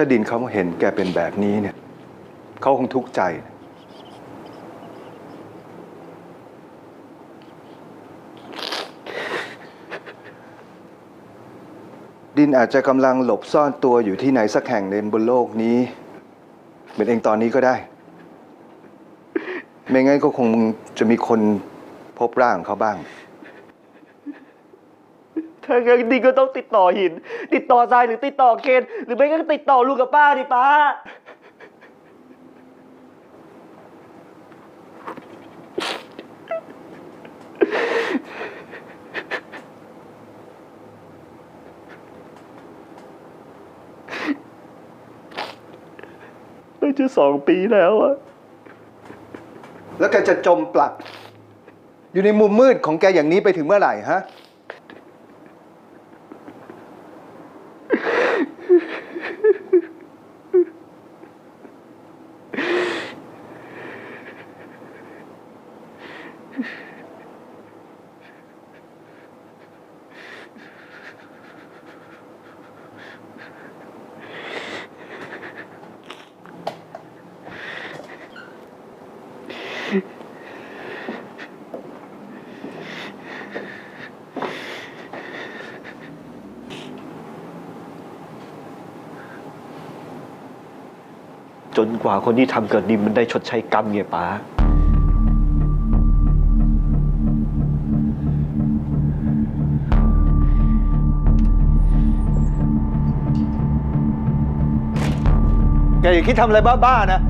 ถ้าดินเขาเห็นแกเป็นแบบนี้เนี่ยเขาคงทุกข์ใจ ดินอาจจะกำลังหลบซ่อนตัวอยู่ที่ไหนสักแห่งหนึ่งบนโลกนี้ เหมือนเองตอนนี้ก็ได้ ไม่งั้นก็คงจะมีคนพบร่างเขาบ้าง ถ้างั้นดินก็ต้องติดต่อหิน ติดต่อทรายหรือติดต่อเคนหรือไม่ก็ติดต่อลุงกับป้าดิป้า ไม่จะสองปีแล้วอะแล้วแกจะจมปลัก อยู่ในมุมมืดของแกอย่างนี้ไปถึงเมื่อไหร่ฮะ จนกว่าคนที่ทำเกิดดินมันได้ชดใช้กรรมไงป้า อย่าคิดทำอะไรบ้าๆนะ